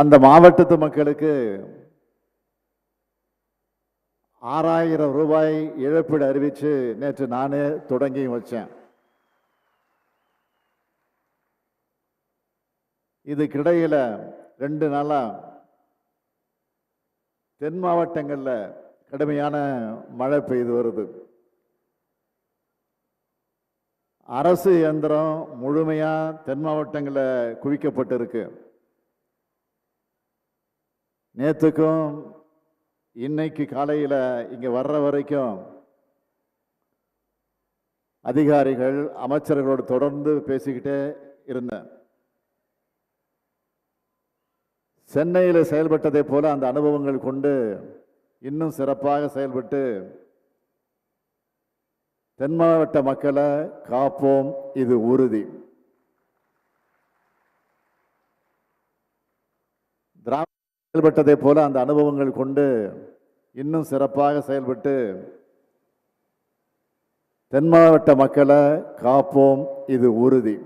அந்த மாவட்டத்து மக்களுக்கு ஆறாயிரம் ரூபாய் இழப்பீடு அறிவித்து நேற்று நானே தொடங்கி வச்சேன். இதுக்கிடையில் ரெண்டு நாளாக தென் மாவட்டங்களில் கடுமையான மழை பெய்து வருது. அரசு இயந்திரம் முழுமையாக தென் மாவட்டங்களில் குவிக்கப்பட்டிருக்கு. நேத்துக்கும் இன்னைக்கு காலையில் இங்க வர்ற வரைக்கும் அதிகாரிகள் அமைச்சர்களோடு தொடர்ந்து பேசிக்கிட்டே இருந்தேன். சென்னையில் செயல்பட்டதை போல அந்த அனுபவங்கள் கொண்டு இன்னும் சிறப்பாக செயல்பட்டு தென் மாவட்ட மக்களை காப்போம். இது உறுதி. திராவிட செயல்பட்டதை போல அந்த அனுபவங்கள் கொண்டு இன்னும் சிறப்பாக செயல்பட்டு தென் மாவட்ட மக்களை காப்போம். இது உறுதி.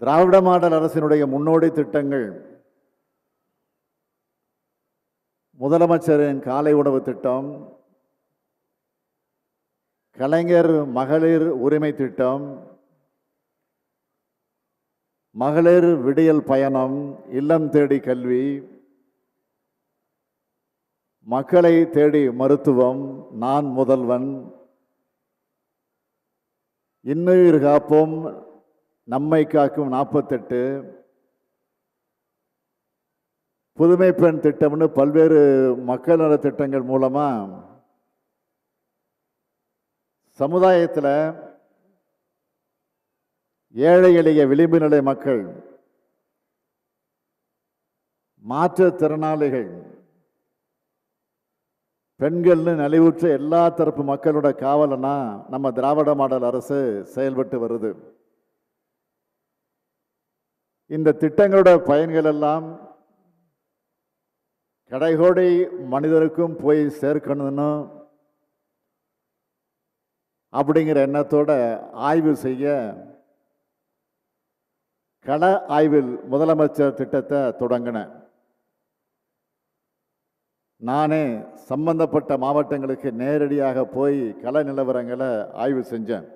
திராவிட மாடல் அரசினுடைய முன்னோடி திட்டங்கள் முதலமைச்சரின் காலை உணவு திட்டம் கலைஞர் மகளிர் உரிமை திட்டம் மகளிர் விடியல் பயணம் இல்லம் தேடி கல்வி மக்களை தேடி மருத்துவம் நான் முதல்வன். இன்னுயிர் காப்போம் நம்மை காக்கும் நாற்பத்தெட்டு புதுமை பெண் திட்டம்னு பல்வேறு மக்கள் நல திட்டங்கள் மூலமாக சமுதாயத்தில் ஏழை எளிய விளிம்பு நிலை மக்கள் மாற்றுத்திறனாளிகள் பெண்கள்னு நலிவுற்ற எல்லா தரப்பு மக்களோட காவலனா நம்ம திராவிட மாடல் அரசு செயல்பட்டு வருது. இந்த திட்டங்களோட பயன்கள் எல்லாம் கடைகோடி மனிதருக்கும் போய் சேர்க்கணும்னு அப்படிங்கிற எண்ணத்தோட ஆய்வு செய்ய கள ஆய்வில் முதலமைச்சர் திட்டத்தை தொடங்கினேன். நானே சம்பந்தப்பட்ட மாவட்டங்களுக்கு நேரடியாக போய் கள நிலவரங்களை ஆய்வு செஞ்சேன்.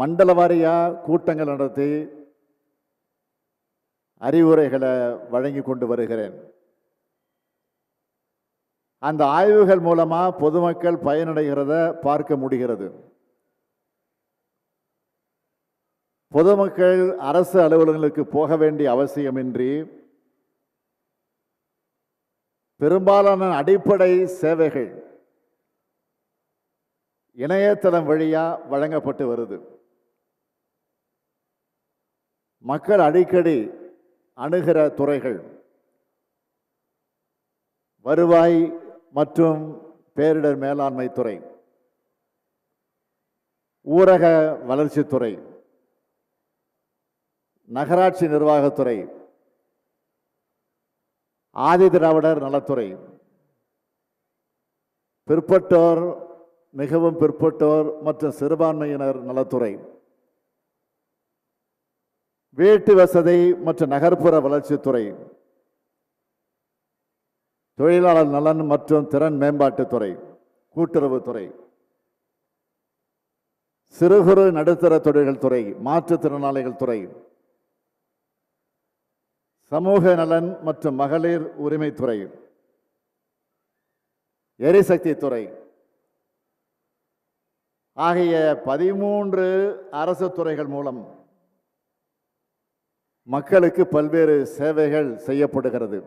மண்டல வாரியா கூட்டங்கள் நடத்தி அறிவுரைகளை வழங்கி கொண்டு வருகிறேன். அந்த ஆய்வுகள் மூலமா பொதுமக்கள் பயனடைகிறத பார்க்க முடிகிறது. பொதுமக்கள் அரசு அலுவலகங்களுக்கு போக வேண்டிய அவசியமின்றி பெரும்பாலான அடிப்படை சேவைகள் இணையதளம் வழியாக வழங்கப்பட்டு வருது. மக்கள் அடிக்கடி அணுகிற துறைகள் வருவாய் மற்றும் பேரிடர் மேலாண்மை துறை ஊரக வளர்ச்சித்துறை நகராட்சி நிர்வாகத்துறை ஆதி திராவிடர் நலத்துறை பிற்பட்டோர் மிகவும் பிற்பட்டோர் மற்றும் சிறுபான்மையினர் நலத்துறை வீட்டு வசதி மற்றும் நகர்ப்புற வளர்ச்சித்துறை தொழிலாளர் நலன் மற்றும் திறன் மேம்பாட்டுத்துறை கூட்டுறவுத்துறை சிறு குறு நடுத்தர தொழில்கள் துறை மாற்றுத்திறனாளிகள் துறை சமூக நலன் மற்றும் மகளிர் உரிமைத்துறை எரிசக்தி துறை. ஆகிய பதிமூன்று அரசு துறைகள் மூலம் மக்களுக்கு பல்வேறு சேவைகள் செய்யப்படுகிறது.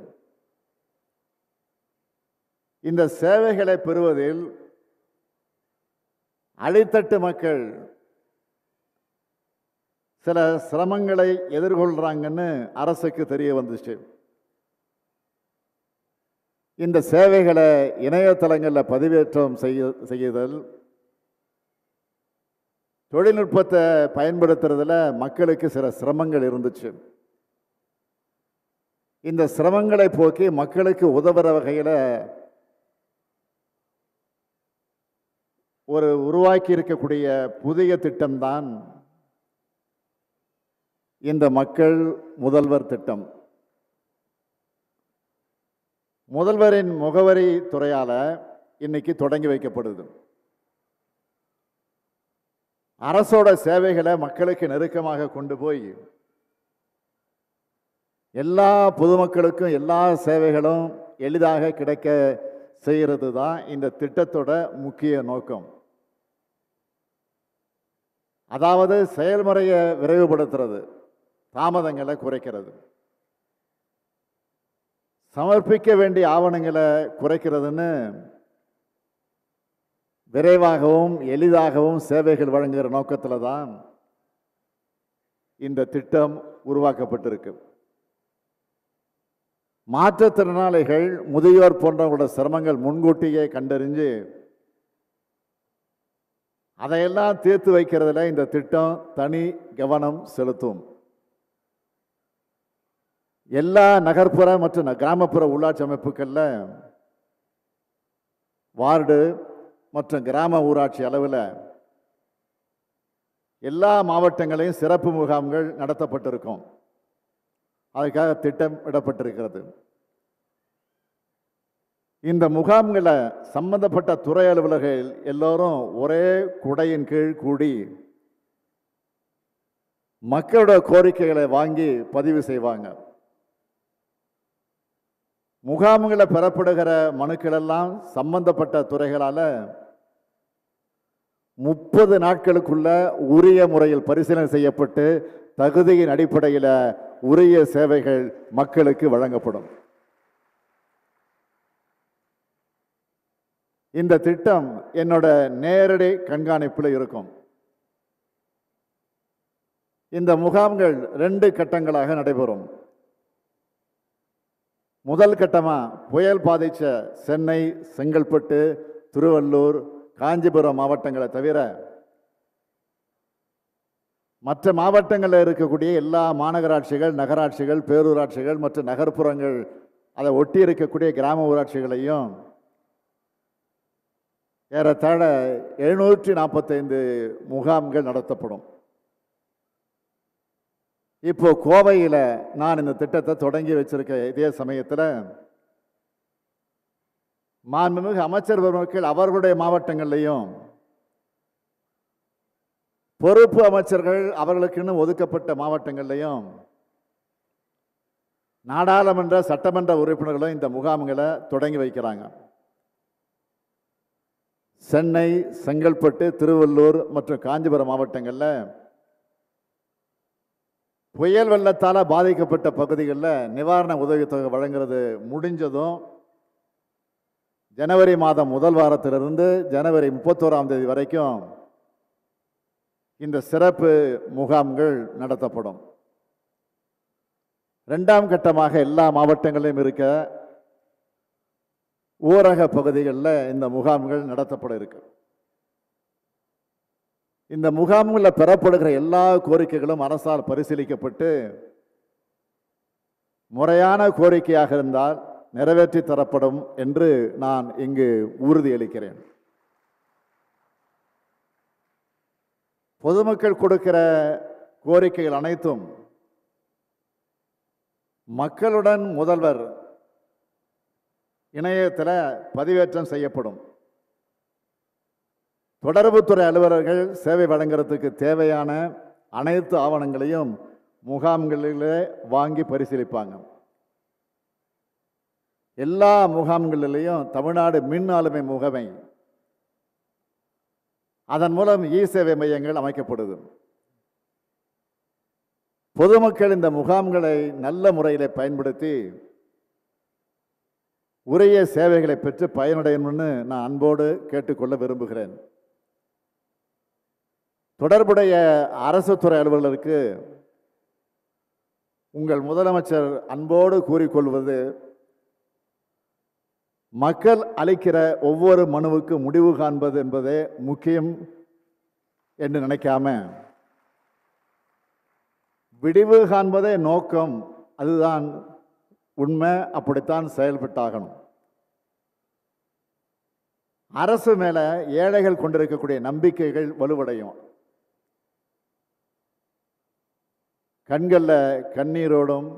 இந்த சேவைகளை பெறுவதில் அடித்தட்டு மக்கள் சில சிரமங்களை எதிர்கொள்கிறாங்கன்னு அரசுக்கு தெரிய வந்துச்சு. இந்த சேவைகளை இணையதளங்களில் பதிவேற்றம் செய்ய செய்யுதல் தொழில்நுட்பத்தை பயன்படுத்துறதுல மக்களுக்கு சில சிரமங்கள் இருந்துச்சு. இந்த சிரமங்களை போக்கி மக்களுக்கு உதவுற வகையில் ஒரு உருவாக்கி இருக்கக்கூடிய புதிய திட்டம்தான் இந்த மக்கள் முதல்வர் திட்டம். முதல்வரின் முகவரி துறையால் இன்னைக்கு தொடங்கி வைக்கப்படுது. அரசோட சேவைகளை மக்களுக்கு நெருக்கமாக கொண்டு போய் எல்லா பொதுமக்களுக்கும் எல்லா சேவைகளும் எளிதாக கிடைக்க செய்கிறது தான் இந்த திட்டத்தோட முக்கிய நோக்கம். அதாவது செயல்முறையை விரைவுபடுத்துறது. தாமதங்களை குறைக்கிறது. சமர்ப்பிக்க வேண்டிய ஆவணங்களை குறைக்கிறதுன்னு விரைவாகவும் எளிதாகவும் சேவைகள் வழங்குகிற நோக்கத்தில் தான் இந்த திட்டம் உருவாக்கப்பட்டிருக்கு. மாற்றுத்திறனாளிகள் முதியோர் போன்றவங்களோட சிரமங்கள் முன்கூட்டியே கண்டறிஞ்சு அதையெல்லாம் தீர்த்து வைக்கிறதுல இந்த திட்டம் தனி கவனம் செலுத்தும். எல்லா நகர்ப்புற மற்றும் கிராமப்புற உள்ளாட்சி அமைப்புகளில் வார்டு மற்றும் கிராம ஊராட்சி அளவில் எல்லா மாவட்டங்களையும் சிறப்பு முகாம்கள் நடத்தப்பட்டிருக்கும். அதுக்காக திட்டமிடப்பட்டிருக்கிறது. இந்த முகாம்களை சம்பந்தப்பட்ட துறை அலுவலர்கள் எல்லோரும் ஒரே குடையின் கீழ் கூடி மக்களோட கோரிக்கைகளை வாங்கி பதிவு செய்வாங்க. முகாம்களை பெறப்படுகிற மனுக்கள் எல்லாம் சம்பந்தப்பட்ட துறைகளால் முப்பது நாட்களுக்குள்ள உரிய முறையில் பரிசீலனை செய்யப்பட்டு தகுதியின் அடிப்படையில் உரிய சேவைகள் மக்களுக்கு வழங்கப்படும். இந்த திட்டம் என்னோட நேரடி கண்காணிப்பில் இருக்கும். இந்த முகாம்கள் ரெண்டு கட்டங்களாக நடைபெறும். முதல் கட்டமாக புயல் பாதித்த சென்னை செங்கல்பட்டு திருவள்ளூர் காஞ்சிபுரம் மாவட்டங்களை தவிர மற்ற மாவட்டங்களில் இருக்கக்கூடிய எல்லா மாநகராட்சிகள் நகராட்சிகள் பேரூராட்சிகள் மற்றும் நகர்ப்புறங்கள் அதை ஒட்டி இருக்கக்கூடிய கிராம ஊராட்சிகளையும் ஏறத்தாழ எழுநூற்றி நாற்பத்தைந்து முகாம்கள் நடத்தப்படும். இப்போ கோவையில் நான் இந்த திட்டத்தை தொடங்கி வச்சிருக்க இதே சமயத்தில் மாண்புமிகு அமைச்சர் பெருமக்கள் அவர்களுடைய மாவட்டங்கள்லையும் பொறுப்பு அமைச்சர்கள் அவர்களுக்குன்னு ஒதுக்கப்பட்ட மாவட்டங்கள்லையும் நாடாளுமன்ற சட்டமன்ற உறுப்பினர்களும் இந்த முகாம்களை தொடங்கி வைக்கிறாங்க. சென்னை செங்கல்பட்டு திருவள்ளூர் மற்றும் காஞ்சிபுரம் மாவட்டங்களில் புயல் வெள்ளத்தால் பாதிக்கப்பட்ட பகுதிகளில் நிவாரண உதவித்தொகை வழங்குறது முடிஞ்சதும் ஜனவரி மாதம் முதல் வாரத்திலிருந்து ஜனவரி முப்பத்தோராம் தேதி வரைக்கும் இந்த சிறப்பு முகாம்கள் நடத்தப்படும். ரெண்டாம் கட்டமாக எல்லா மாவட்டங்களிலும் இருக்க ஊரக பகுதிகளில் இந்த முகாம்கள் நடத்தப்பட இருக்குது இந்த முகாம்களில் பெறப்படுகிற எல்லா கோரிக்கைகளும் அரசால் பரிசீலிக்கப்பட்டு முறையான கோரிக்கையாக இருந்தால் நிறைவேற்றி தரப்படும் என்று நான் இங்கு உறுதியளிக்கிறேன். பொதுமக்கள் கொடுக்கிற கோரிக்கைகள் அனைத்தும் மக்களுடன் முதல்வர் இணையத்தில் பதிவேற்றம் செய்யப்படும். தொடர்புத்துறை அலுவலர்கள் சேவை வழங்குறதுக்கு தேவையான அனைத்து ஆவணங்களையும் முகாம்களிலே வாங்கி பரிசீலிப்பாங்க. எல்லா முகாம்களிலேயும் தமிழ்நாடு மின் ஆளுமை முகமை அதன் மூலம் இ சேவை மையங்கள் அமைக்கப்படுது. பொதுமக்கள் இந்த முகாம்களை நல்ல முறையில் பயன்படுத்தி உரிய சேவைகளை பெற்று பயனடையணும்னு நான் அன்போடு கேட்டுக்கொள்ள விரும்புகிறேன். தொடர்புடைய அரசு துறை அலுவலருக்கு உங்கள் முதலமைச்சர் அன்போடு கூறிக்கொள்வது மக்கள் அளிக்கிற ஒவ்வொரு மனுவுக்கு முடிவு காண்பது என்பதே முக்கியம் என்று நினைக்காம விடிவு காண்பதே நோக்கம். அதுதான் உண்மை. அப்படித்தான் செயல்பட்டாகணும். அரசு மேலே ஏழைகள் கொண்டிருக்கக்கூடிய நம்பிக்கைகள் வலுவடையும். கண்களில் கண்ணீரோடும்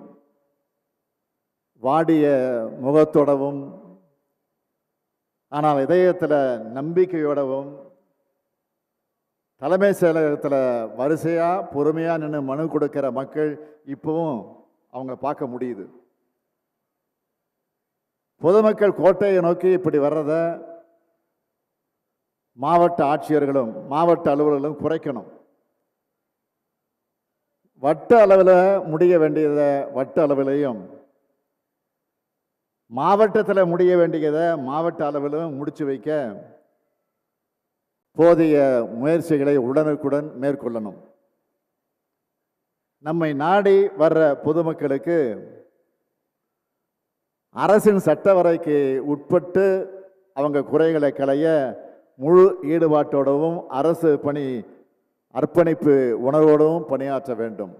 வாடிய முகத்தோடவும் ஆனால் இதயத்தில் நம்பிக்கையோடவும் தலைமை செயலகத்தில் வரிசையாக பொறுமையாக நின்று மனு கொடுக்கிற மக்கள் இப்போவும் அவங்க பார்க்க முடியுது. பொதுமக்கள் கோட்டையை நோக்கி இப்படி வர்றத மாவட்ட ஆட்சியர்களும் மாவட்ட அலுவலர்களும் குறைக்கணும். வட்ட அளவில் முடிய வேண்டியதை வட்ட அளவிலையும் மாவட்டத்தில் முடிய வேண்டியதை மாவட்ட அளவிலும் முடிச்சு வைக்க போதிய முயற்சிகளை உடனுக்குடன் மேற்கொள்ளணும். நம்மை நாடி வர்ற பொதுமக்களுக்கு அரசின் சட்டவரைக்கு உட்பட்டு அவங்க குறைகளை களைய முழு ஈடுபாட்டோடவும் அரசு பணி அர்ப்பணிப்பு உணர்வோடவும் பணியாற்ற வேண்டும்.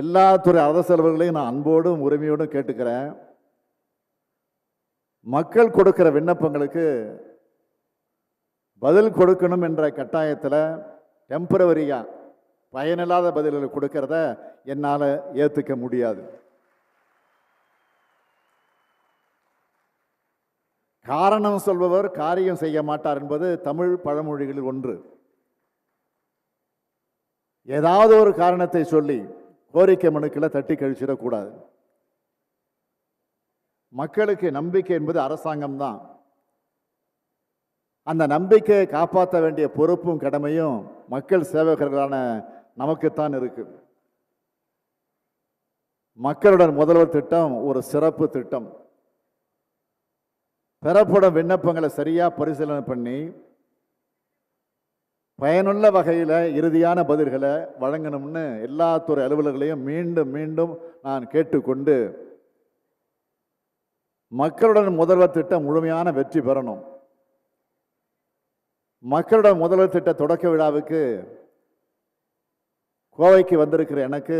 எல்லா துறை அரசலவர்களையும் நான் அன்போடும் உரிமையோடும் கேட்டுக்கிறேன். மக்கள் கொடுக்கிற விண்ணப்பங்களுக்கு பதில் கொடுக்கணும் என்ற கட்டாயத்தில் டெம்பரவரியாக பயனில்லாத பதில்களை கொடுக்கறத என்னால் ஏற்றுக்க முடியாது. காரணம் சொல்பவர் காரியம் செய்ய மாட்டார் என்பது தமிழ் பழமொழிகளில் ஒன்று. ஏதாவது ஒரு காரணத்தை சொல்லி கோரிக்கை மனுக்களை தட்டி கழிச்சிடக்கூடாது. மக்களுக்கு நம்பிக்கை என்பது அரசாங்கம் தான். அந்த நம்பிக்கையை காப்பாற்ற வேண்டிய பொறுப்பும் கடமையும் மக்கள் சேவகர்களான நமக்குத்தான் இருக்கு. மக்களுடன் முதல்வர் திட்டம் ஒரு சிறப்பு திட்டம். பெறப்படும் விண்ணப்பங்களை சரியாக பரிசீலனை பண்ணி பயனுள்ள வகையில் இறுதியான பதில்களை வழங்கணும்னு எல்லா துறை அலுவலர்களையும் மீண்டும் மீண்டும் நான் கேட்டுக்கொண்டு மக்களுடன் முதல்வர் திட்டம் முழுமையான வெற்றி பெறணும். மக்களுடன் முதல்வர் திட்ட தொடக்க விழாவுக்கு கோவைக்கு வந்திருக்கிற எனக்கு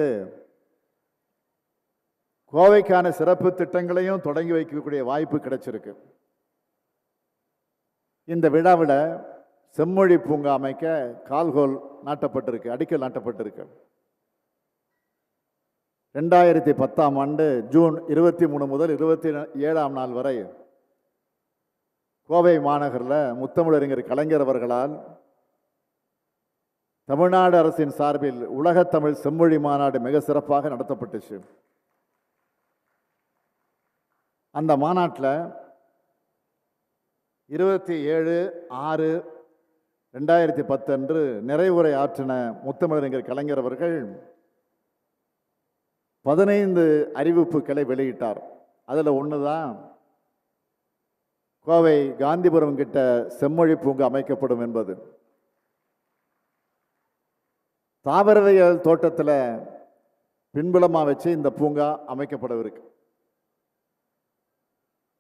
கோவைக்கான சிறப்பு திட்டங்களையும் தொடங்கி வைக்கக்கூடிய வாய்ப்பு கிடைச்சிருக்கு. இந்த விழாவில் செம்மொழி பூங்கா அமைக்க கால்கோல் நாட்டப்பட்டிருக்கு அடிக்கல் நாட்டப்பட்டிருக்கு. ரெண்டாயிரத்தி பத்தாம் ஆண்டு ஜூன் இருபத்தி மூணு முதல் இருபத்தி ஏழாம் நாள் வரை கோவை மாநகரில் முத்தமிழறிஞர் கலைஞர் அவர்களால் தமிழ்நாடு அரசின் சார்பில் உலகத்தமிழ் செம்மொழி மாநாடு மிக சிறப்பாக நடத்தப்பட்டுச்சு. அந்த மாநாட்டில் இருபத்தி ஏழு ஆறு ரெண்டாயிரத்தி பத்து அன்று நிறைவுரை ஆற்றின முத்தமிழறிஞர் கலைஞர் அவர்கள் பதினைந்து அறிவிப்புகளை வெளியிட்டார். அதில் ஒன்று தான் கோவை காந்திபுரம் கிட்ட செம்மொழி பூங்கா அமைக்கப்படும் என்பது. தாவரவியல் தோட்டத்தில் பின்புலமாக வச்சு இந்த பூங்கா அமைக்கப்படவிருக்கு.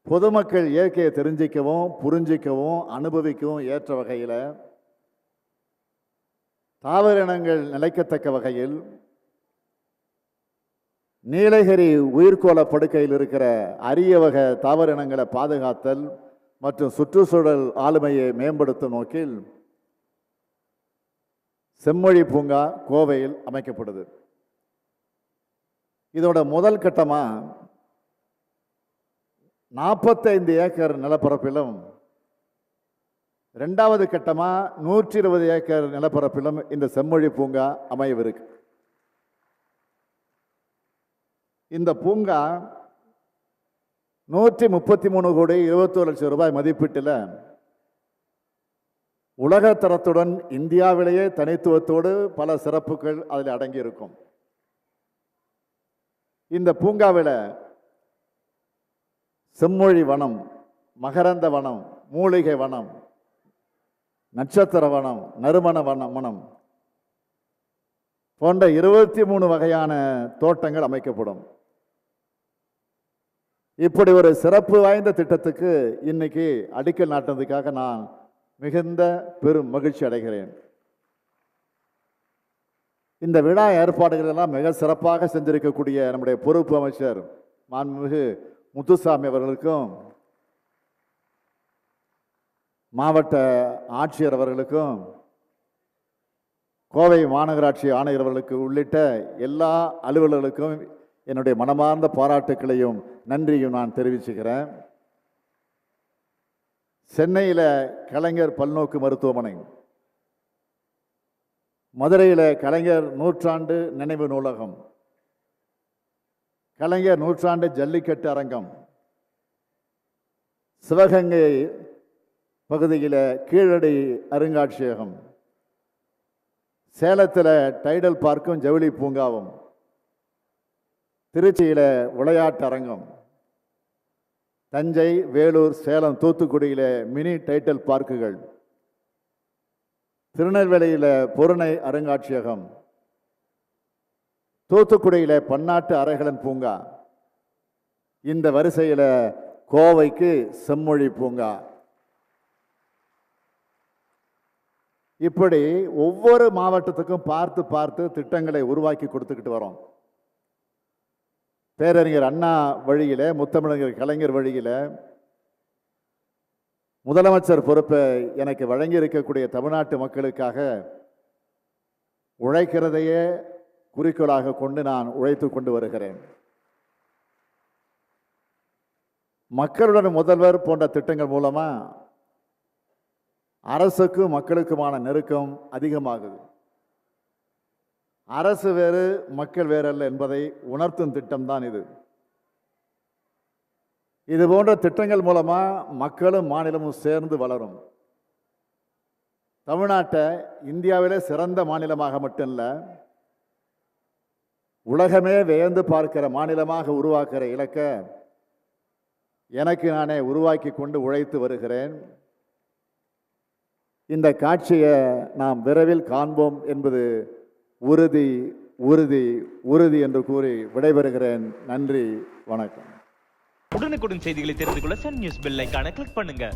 பொதுமக்கள் இயற்கையை தெரிஞ்சிக்கவும் புரிஞ்சிக்கவும் அனுபவிக்கவும் ஏற்ற வகையில் தாவர இனங்கள் நிலைக்கத்தக்க வகையில் நீலகிரி உயிர்கோள படுக்கையில் இருக்கிற அரிய வகை தாவர இனங்களை பாதுகாத்தல் மற்றும் சுற்றுச்சூழல் ஆளுமையை மேம்படுத்தும் நோக்கில் செம்மொழி பூங்கா கோவையில் அமைக்கப்படுது. இதோட முதல் கட்டமாக நாற்பத்தைந்து ஏக்கர் நிலப்பரப்பிலும் ரெண்டாவது கட்டமாக நூற்றி இருபது ஏக்கர் நிலப்பரப்பிலும் இந்த செம்மொழி பூங்கா அமையவிருக்கு. இந்த பூங்கா நூற்றி முப்பத்தி மூணு கோடி இருபத்தோரு லட்சம் ரூபாய் மதிப்பீட்டில் உலகத்தரத்துடன் இந்தியாவிலேயே தனித்துவத்தோடு பல சிறப்புகள் அதில் அடங்கியிருக்கும். இந்த பூங்காவில் செம்மொழி வனம் மகரந்த வனம் மூலிகை வனம் நட்சத்திர வனம் நறுமண வனம் வனம் போன்ற இருபத்தி மூணு வகையான தோட்டங்கள் அமைக்கப்படும். இப்படி ஒரு சிறப்பு வாய்ந்த திட்டத்துக்கு இன்னைக்கு அடிக்கல் நாட்டினதுக்காக நான் மிகுந்த பெரும் மகிழ்ச்சி அடைகிறேன். இந்த விழா ஏற்பாடுகள் எல்லாம் மிக சிறப்பாக செஞ்சிருக்கக்கூடிய நம்முடைய பொறுப்பு அமைச்சர் மாண்புமிகு முத்துசாமி அவர்களுக்கும் மாவட்ட ஆட்சியர் அவர்களுக்கும் கோவை மாநகராட்சி ஆணையர் அவர்களுக்கு உள்ளிட்ட எல்லா அலுவலர்களுக்கும் என்னுடைய மனமார்ந்த பாராட்டுக்களையும் நன்றியும் நான் தெரிவிச்சுக்கிறேன். சென்னையில் கலைஞர் பல்நோக்கு மருத்துவமனை மதுரையில் கலைஞர் நூற்றாண்டு நினைவு நூலகம் கலைஞர் நூற்றாண்டு ஜல்லிக்கட்டு அரங்கம். சிவகங்கை பகுதியில் கீழடி அருங்காட்சியகம். சேலத்தில் டைடல் பார்க்கும் ஜவுளி பூங்காவும். திருச்சியில் விளையாட்டு அரங்கம். தஞ்சை வேலூர் சேலம் தூத்துக்குடியில் மினி டைட்டல் பார்க்குகள். திருநெல்வேலியில் பொருணை அருங்காட்சியகம். தூத்துக்குடியில் பன்னாட்டு அரைகலன் பூங்கா. இந்த வரிசையில் கோவைக்கு செம்மொழி பூங்கா. இப்படி ஒவ்வொரு மாவட்டத்துக்கும் பார்த்து பார்த்து திட்டங்களை உருவாக்கி கொடுத்துக்கிட்டு வரோம். பேரறிஞர் அண்ணா வழியில் முத்தமிழர் கலைஞர் வழியில் முதலமைச்சர் பொறுப்பை எனக்கு வழங்கி இருக்கக்கூடிய தமிழ்நாட்டு மக்களுக்காக உழைக்கிறதையே குறிக்கோளாக கொண்டு நான் உழைத்து கொண்டு வருகிறேன். மக்களுடன் முதல்வர் போன்ற திட்டங்கள் மூலமாக அரசுக்கும் மக்களுக்குமான நெருக்கம் அதிகமாகுது. அரசு வேறு மக்கள் வேறல்ல என்பதை உணர்த்தும் திட்டம்தான் இது. இது போன்ற திட்டங்கள் மூலமாக மக்களும் மாநிலமும் சேர்ந்து வளரும். தமிழ்நாட்டை இந்தியாவிலே சிறந்த மாநிலமாக மட்டும் இல்லை உலகமே வியந்து பார்க்கிற மாநிலமாக உருவாக்குற இலக்க எனக்கு நானே உருவாக்கி கொண்டு உழைத்து வருகிறேன். இந்த காட்சியை நாம் விரைவில் காண்போம் என்பது உறுதி உறுதி உறுதி என்று கூறி விடைபெறுகிறேன். நன்றி வணக்கம். உடனுக்குடன் செய்திகளை தெரிந்து கொள்ள சன் நியூஸ் பெல் ஐகானை கிளிக் பண்ணுங்க.